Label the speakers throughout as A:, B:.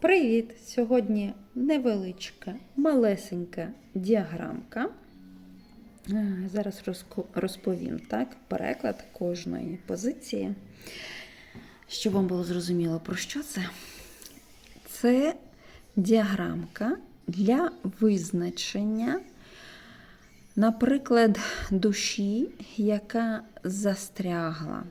A: Привіт! Сьогодні невеличка, малесенька діаграмка. Е, Зараз розповім так, переклад кожної позиції, щоб вам було зрозуміло, про що це. Це діаграмка для визначення, наприклад, душі, яка застрягла.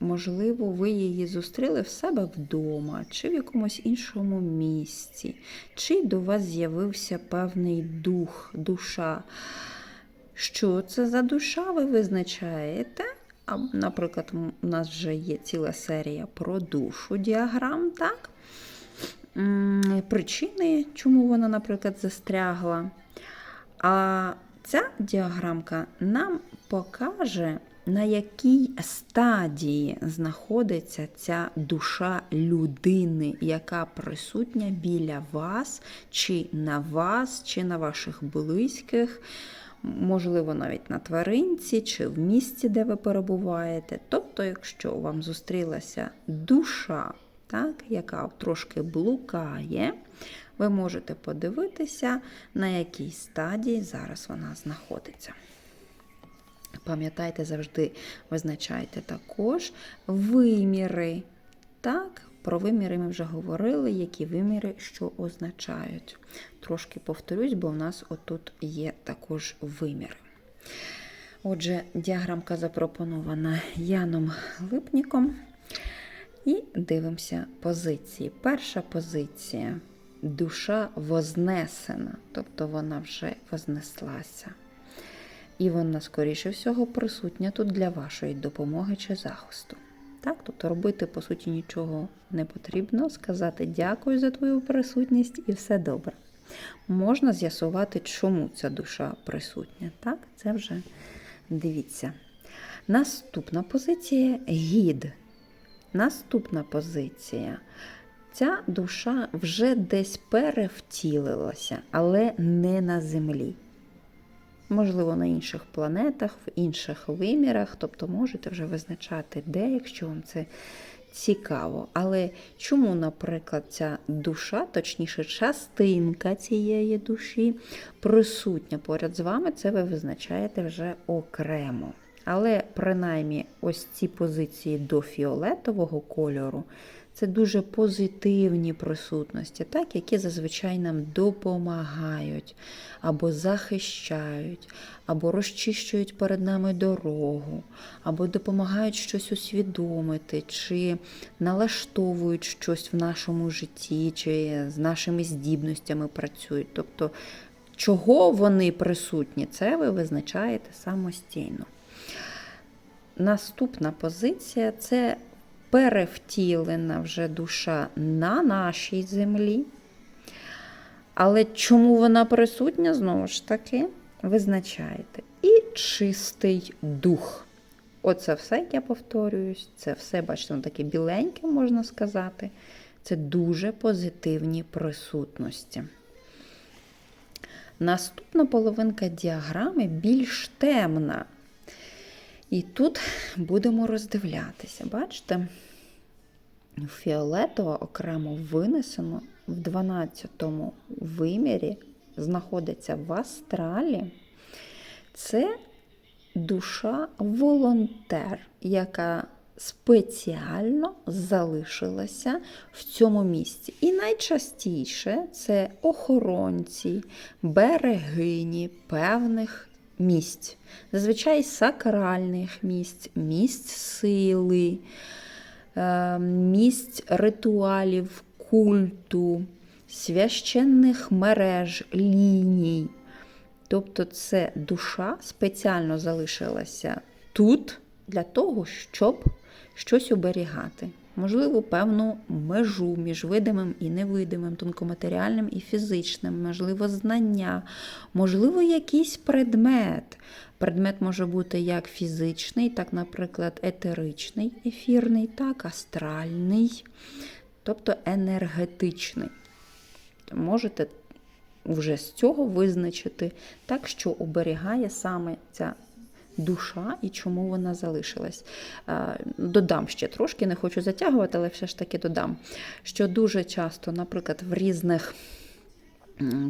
A: Можливо, ви її зустріли в себе вдома, чи в якомусь іншому місці, чи до вас з'явився певний дух, душа. Що це за душа, ви визначаєте? А, наприклад, у нас вже є ціла серія про душу діаграм, так? Причини, чому вона, наприклад, застрягла. А ця діаграмка нам покаже, на якій стадії знаходиться ця душа людини, яка присутня біля вас, чи на вас, чи на ваших близьких, можливо, навіть на тваринці, чи в місці, де ви перебуваєте. Тобто, якщо вам зустрілася душа, так, яка трошки блукає, ви можете подивитися, на якій стадії зараз вона знаходиться. Пам'ятайте, завжди визначайте також виміри. Так, про виміри ми вже говорили, які виміри що означають. Трошки повторюсь, бо в нас отут є також виміри. Отже, діаграмка запропонована Яном Липніком. І дивимося позиції. Перша позиція душа вознесена, тобто вона вже вознеслася. І вона, скоріше всього, присутня тут для вашої допомоги чи захисту. Так, тобто робити, по суті, нічого не потрібно, сказати дякую за твою присутність і все добре. Можна з'ясувати, чому ця душа присутня. Так, це вже дивіться. Наступна позиція гід. Наступна позиція. Ця душа вже десь перевтілилася, але не на землі. Можливо, на інших планетах, в інших вимірах, тобто можете вже визначати, де, якщо вам це цікаво. Але чому, наприклад, ця душа, точніше, частинка цієї душі присутня поряд з вами, це ви визначаєте вже окремо. Але принаймні ось ці позиції до фіолетового кольору це дуже позитивні присутності, так, які зазвичай нам допомагають, або захищають, або розчищують перед нами дорогу, або допомагають щось усвідомити, чи налаштовують щось в нашому житті, чи з нашими здібностями працюють. Тобто, чого вони присутні, це ви визначаєте самостійно. Наступна позиція це перевтілена вже душа на нашій землі. Але чому вона присутня, знову ж таки, визначаєте. І чистий дух. Оце все, я повторююсь, це все, бачите, таке біленьке, можна сказати. Це дуже позитивні присутності. Наступна половинка діаграми більш темна. І тут будемо роздивлятися. Бачите, фіолетово окремо винесено в 12 вимірі, знаходиться в астралі. Це душа волонтер, яка спеціально залишилася в цьому місці. І найчастіше це охоронці, берегині певних місць, зазвичай сакральних місць, місць сили, е, місць ритуалів, культу, священних мереж, ліній. Тобто це душа спеціально залишилася тут для того, щоб щось оберігати. Можливо, певну межу між видимим і невидимим, тонкоматеріальним і фізичним, можливо, знання, можливо, якийсь предмет. Предмет може бути як фізичний, так, наприклад, етеричний, ефірний, так, астральний, тобто енергетичний. Можете вже з цього визначити так, що оберігає саме ця душа і чому вона залишилась. Е, Додам ще трошки, не хочу затягувати, але все ж таки додам, що дуже часто, наприклад, в різних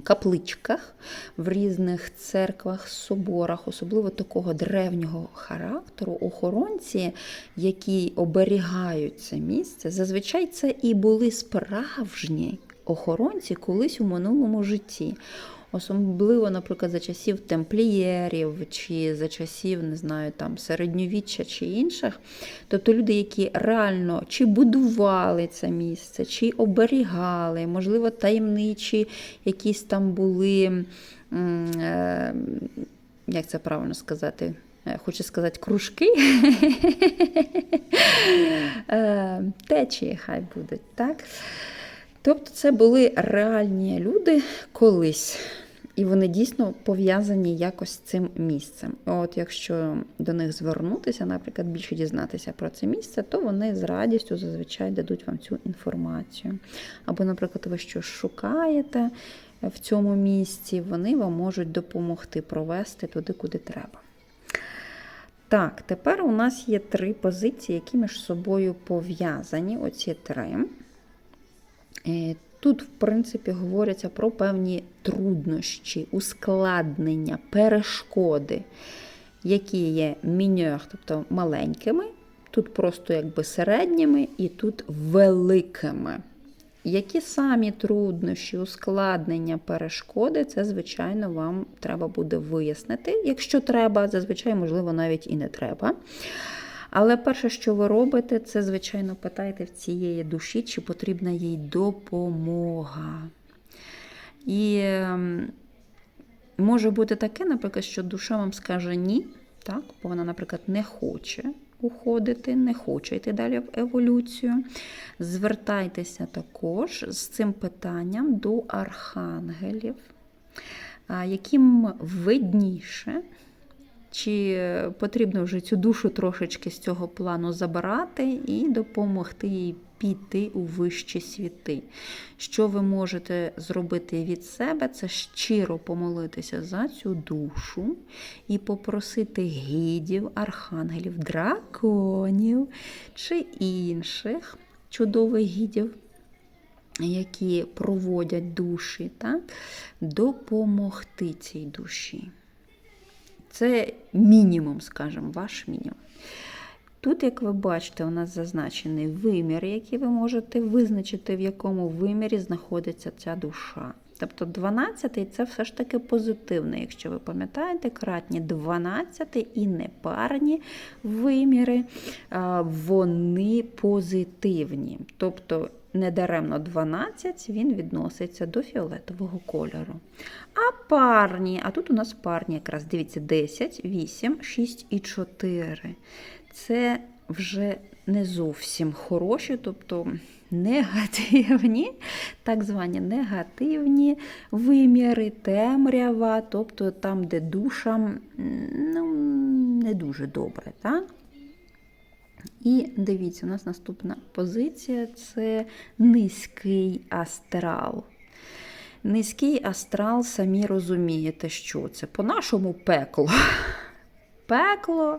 A: капличках, в різних церквах, соборах, особливо такого древнього характеру, охоронці, які оберігають це місце, зазвичай це і були справжні охоронці колись у минулому житті. Особливо, наприклад, за часів темплієрів чи за часів, не знаю, там середньовіччя чи інших. Тобто люди, які реально чи будували це місце, чи оберігали, можливо, таємничі якісь там були, е, як це правильно сказати? Е, Хочу сказати, кружки, Е, течії хай будуть, так? Тобто це були реальні люди колись, і вони дійсно пов'язані якось з цим місцем. От якщо до них звернутися, наприклад, більше дізнатися про це місце, то вони з радістю зазвичай дадуть вам цю інформацію. Або, наприклад, ви щось шукаєте в цьому місці, вони вам можуть допомогти провести туди, куди треба. Так, тепер у нас є три позиції, які між собою пов'язані. Оці три. Тут, в принципі, говориться про певні труднощі, ускладнення, перешкоди, які є міньор, тобто маленькими, тут просто якби середніми і тут великими. Які самі труднощі, ускладнення, перешкоди, це, звичайно, вам треба буде вияснити. Якщо треба, зазвичай, можливо, навіть і не треба. Але перше, що ви робите, це, звичайно, питайте в цієї душі, чи потрібна їй допомога. І ем, може бути таке, наприклад, що душа вам скаже ні, так? бо вона, наприклад, не хоче уходити, не хоче йти далі в еволюцію. Звертайтеся також з цим питанням до архангелів, яким видніше, чи потрібно вже цю душу трошечки з цього плану забирати і допомогти їй піти у вищі світи. Що ви можете зробити від себе, це щиро помолитися за цю душу і попросити гідів, архангелів, драконів чи інших чудових гідів. Які проводять душі, так? допомогти цій душі. Це мінімум, скажімо, ваш мінімум. Тут, як ви бачите, у нас зазначений вимір, який ви можете визначити, в якому вимірі знаходиться ця душа. Тобто 12 це все ж таки позитивне, якщо ви пам'ятаєте, кратні 12 і непарні виміри, вони позитивні. Тобто недаремно 12 він відноситься до фіолетового кольору. А парні, а тут у нас парні якраз, дивіться, 10, 8, 6 і 4. Це вже не зовсім хороші, тобто негативні, так звані негативні виміри, темрява, тобто там, де душам ну, не дуже добре. так? І дивіться, у нас наступна позиція це низький астрал. Низький астрал, самі розумієте, що це. По-нашому пекло. Пекло,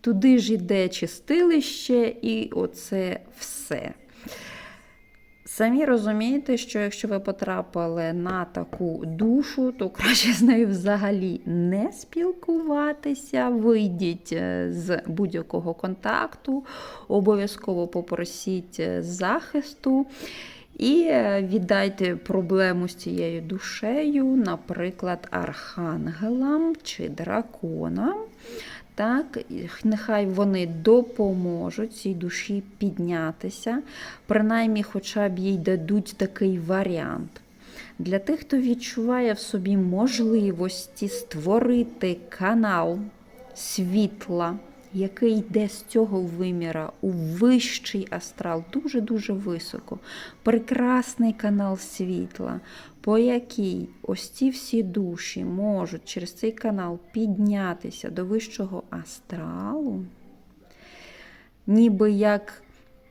A: туди ж іде чистилище, і оце все. Самі розумієте, що якщо ви потрапили на таку душу, то краще з нею взагалі не спілкуватися. Вийдіть е, з будь-якого контакту, обов'язково попросіть е, захисту. І е, віддайте проблему з цією душею, наприклад, архангелам чи драконам. Так, Нехай вони допоможуть цій душі піднятися, принаймні, хоча б їй дадуть такий варіант. Для тих, хто відчуває в собі можливості створити канал світла, який йде з цього виміра у вищий астрал, дуже-дуже високо, прекрасний канал світла, по якій ось ці всі душі можуть через цей канал піднятися до вищого астралу, ніби як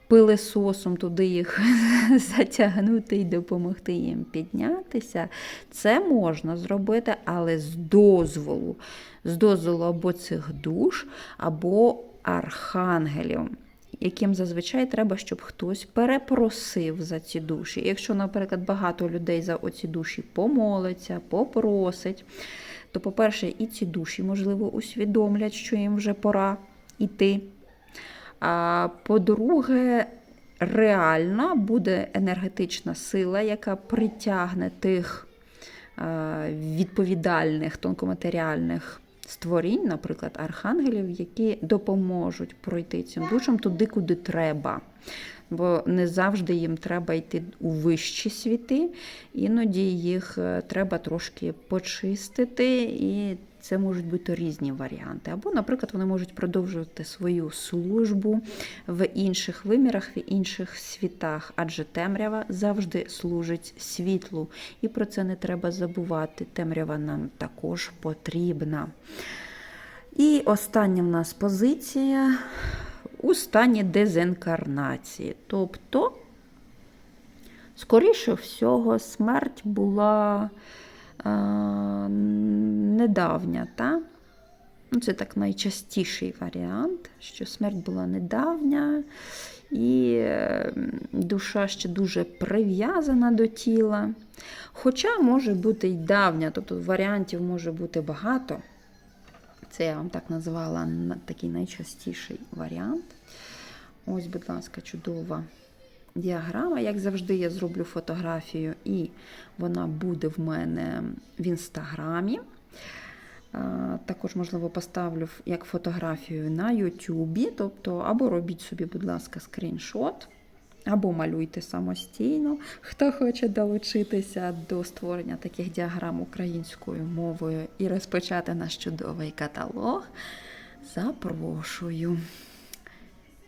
A: пилисосом туди їх затягнути і допомогти їм піднятися. Це можна зробити, але з дозволу. З дозволу або цих душ, або архангелів. Яким зазвичай треба, щоб хтось перепросив за ці душі. Якщо, наприклад, багато людей за оці душі помолиться, попросить, то, по-перше, і ці душі, можливо, усвідомлять, що їм вже пора йти. А по-друге, реальна буде енергетична сила, яка притягне тих е, відповідальних тонкоматеріальних створінь, наприклад, архангелів, які допоможуть пройти цим душам туди, куди треба. Бо не завжди їм треба йти у вищі світи, іноді їх е, треба трошки почистити, і це можуть бути різні варіанти. Або, наприклад, вони можуть продовжувати свою службу в інших вимірах, в інших світах, адже темрява завжди служить світлу. І про це не треба забувати. Темрява нам також потрібна. І остання в нас позиція у стані дезінкарнації. Тобто, скоріше всього, смерть була е, недавня. Та? Ну, Це так найчастіший варіант, що смерть була недавня, і е, душа ще дуже прив'язана до тіла. Хоча може бути й давня, тобто варіантів може бути багато. Це я вам так назвала такий найчастіший варіант. Ось, будь ласка, чудова діаграма. Як завжди, я зроблю фотографію, і вона буде в мене в інстаграмі. Також, можливо, поставлю як фотографію на Ютубі. Тобто, або робіть собі, будь ласка, скріншот, або малюйте самостійно. Хто хоче долучитися до створення таких діаграм українською мовою і розпочати наш чудовий каталог, запрошую.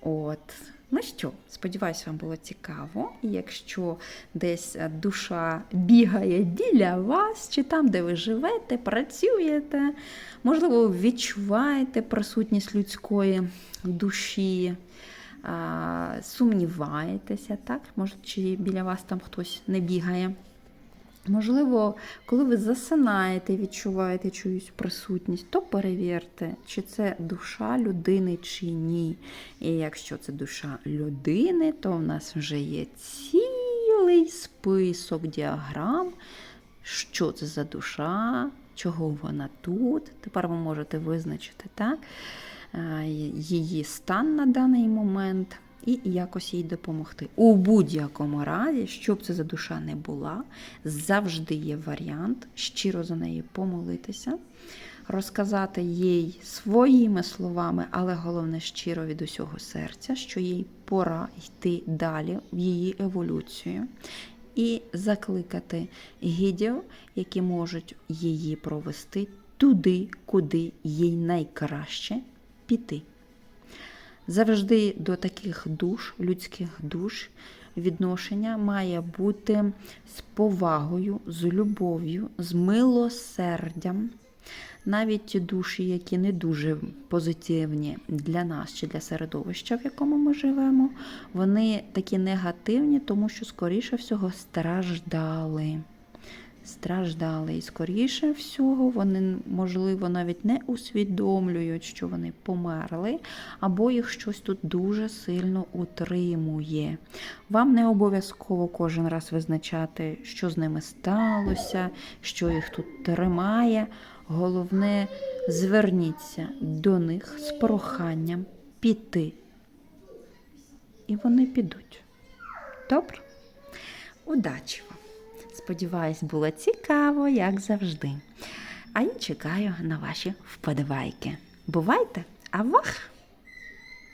A: От. Ну що, сподіваюся, вам було цікаво. І якщо десь душа бігає біля вас, чи там, де ви живете, працюєте, можливо, відчуваєте присутність людської душі, сумніваєтеся, так? Може, чи біля вас там хтось не бігає. Можливо, коли ви засинаєте, і відчуваєте чиюсь присутність, то перевірте, чи це душа людини, чи ні. І якщо це душа людини, то в нас вже є цілий список діаграм, що це за душа, чого вона тут. Тепер ви можете визначити так, її стан на даний момент і якось їй допомогти. У будь-якому разі, щоб це за душа не була, завжди є варіант щиро за неї помолитися, розказати їй своїми словами, але головне щиро від усього серця, що їй пора йти далі в її еволюцію. І закликати гідів, які можуть її провести туди, куди їй найкраще піти. Завжди до таких душ, людських душ, відношення має бути з повагою, з любов'ю, з милосердям. Навіть ті душі, які не дуже позитивні для нас чи для середовища, в якому ми живемо, вони такі негативні, тому що, скоріше всього, страждали страждали. І, скоріше всього, вони, можливо, навіть не усвідомлюють, що вони померли, або їх щось тут дуже сильно утримує. Вам не обов'язково кожен раз визначати, що з ними сталося, що їх тут тримає. Головне, зверніться до них з проханням піти. І вони підуть. Добре? Удачі! Сподіваюсь, було цікаво, як завжди. А я чекаю на ваші вподобайки. Бувайте, а вах!